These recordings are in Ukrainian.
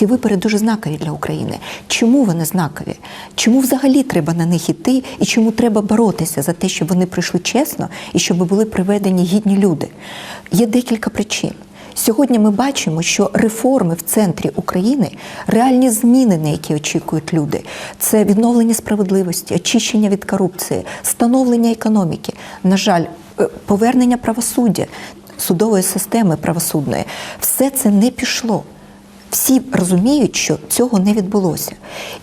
ці вибори дуже знакові для України. Чому вони знакові? Чому взагалі треба на них іти і чому треба боротися за те, щоб вони пройшли чесно і щоб були приведені гідні люди? Є декілька причин. Сьогодні ми бачимо, що реформи в центрі України, реальні зміни, на які очікують люди, це відновлення справедливості, очищення від корупції, становлення економіки. На жаль, е, повернення правосуддя, судової системи правосудної, все це не пішло. Всі розуміють, що цього не відбулося.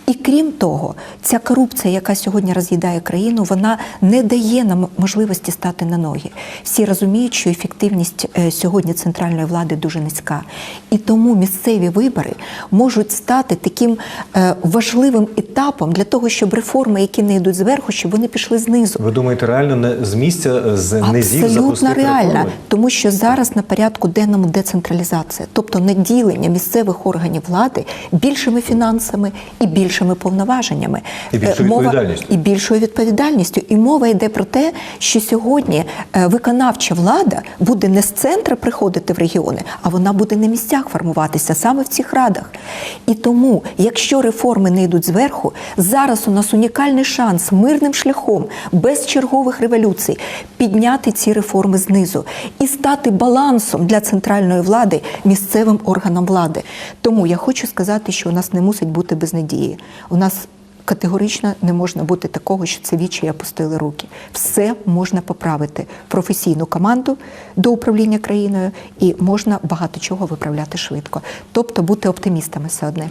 І крім того, ця корупція, яка сьогодні роз'їдає країну, вона не дає нам можливості стати на ноги. Всі розуміють, що ефективність е, сьогодні центральної влади дуже низька. І тому місцеві вибори можуть стати таким е, важливим етапом для того, щоб реформи, які не йдуть зверху, щоб вони пішли знизу. Ви думаєте, реально не з місця з низів Абсолютно реально, реформи? тому що зараз на порядку денному децентралізація, тобто наділення місцевих органів влади більшими фінансами і більшими повноваженнями, І більшою Е, мова- відповідальністю. і більшою відповідальністю. І мова йде про те, що сьогодні е, виконавча влада буде не з центра приходити в регіони, а вона буде на місцях формуватися саме в цих радах. І тому, якщо реформи не йдуть зверху, зараз у нас унікальний шанс мирним шляхом, без чергових революцій, підняти ці реформи знизу і стати балансом для центральної влади місцевим органам влади. Тому я хочу сказати, що у нас не мусить бути безнадії. У нас Категорично не можна бути такого, що це вічі опустили руки. Все можна поправити. Професійну команду до управління країною і можна багато чого виправляти швидко. Тобто бути оптимістами все одне.